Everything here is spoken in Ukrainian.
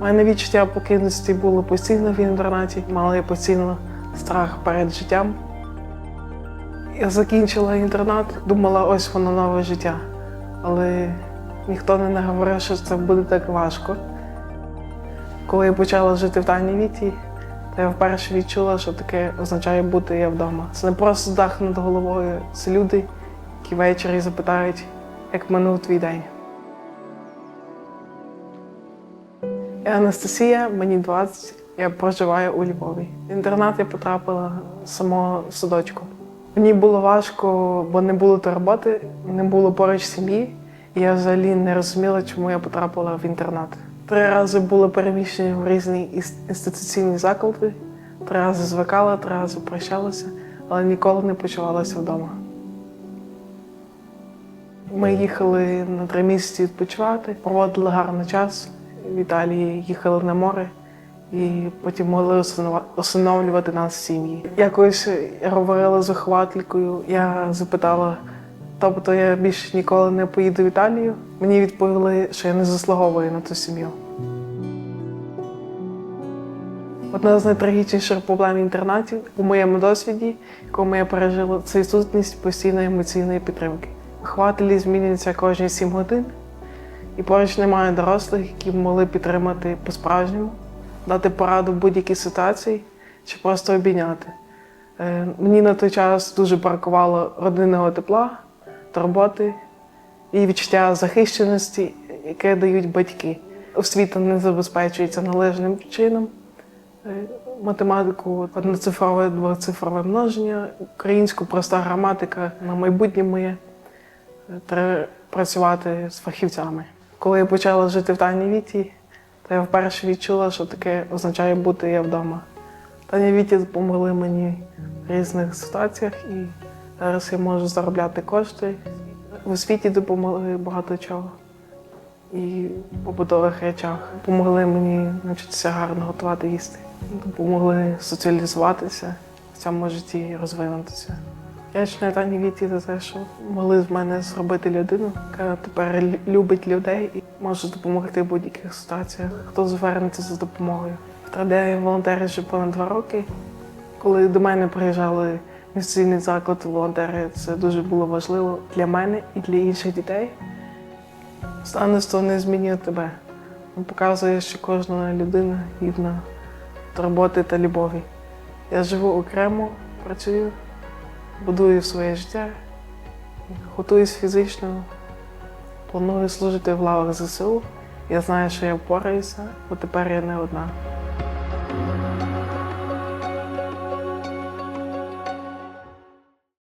Мене відчуття покинутості було постійно в інтернаті, мала я постійно страх перед життям. Я закінчила інтернат, думала, ось воно нове життя. Але ніхто не говорив, що це буде так важко. Коли я почала жити в Даній Віті, то я вперше відчула, що таке означає бути я вдома. Це не просто дах над головою, це люди, які ввечері запитають, як минув твій день. Я Анастасія, мені 20, я проживаю у Львові. В інтернат я потрапила з самого садочку. Мені було важко, бо не було то роботи, не було поруч сім'ї, і я взагалі не розуміла, чому я потрапила в інтернат. Три рази було переміщення в різні інституційні заклади, три рази звикала, три рази прощалася, але ніколи не почувалася вдома. Ми їхали на три місяці відпочивати, проводили гарний час. В Італії їхали на море і потім могли усиновлювати нас в сім'ї. Якось я говорила з вихователькою, я запитала, тобто я більше ніколи не поїду в Італію. Мені відповіли, що я не заслуговую на ту сім'ю. Одна з найтрагічніших проблем інтернатів у моєму досвіді, якому я пережила, це відсутність постійної емоційної підтримки. Вихователі змінюються кожні 7 годин, і поруч немає дорослих, які б могли підтримати по-справжньому, дати пораду в будь-якій ситуації чи просто обійняти. Е, Мені на той час дуже бракувало родинного тепла, турботи і відчуття захищеності, яке дають батьки. Освіта не забезпечується належним чином. Е, Математику, одноцифрове, двоцифрове множення, українську проста граматика на майбутнє моє. Е, Треба працювати з фахівцями. Коли я почала жити в Тані Віті, то я вперше відчула, що таке означає бути я вдома. Таня Віті допомогли мені в різних ситуаціях, і зараз я можу заробляти кошти. В освіті допомогли багато чого. І в побутових речах допомогли мені навчитися гарно готувати їсти. Допомогли соціалізуватися в цьому житті і розвинутися. Я ж Тані Віті за те, що могли з мене зробити людину, яка тепер любить людей і може допомогти в будь-яких ситуаціях, хто звернеться за допомогою. В волонтери вже понад два роки. Коли до мене приїжджали в заклад волонтери, це дуже було важливо для мене і для інших дітей. Станество не змінює тебе. Він показує, що кожна людина гідна турботи та любові. Я живу окремо, працюю, будую своє життя, готуюсь фізично, планую служити в лавах ЗСУ. Я знаю, що я впораюся, бо тепер я не одна.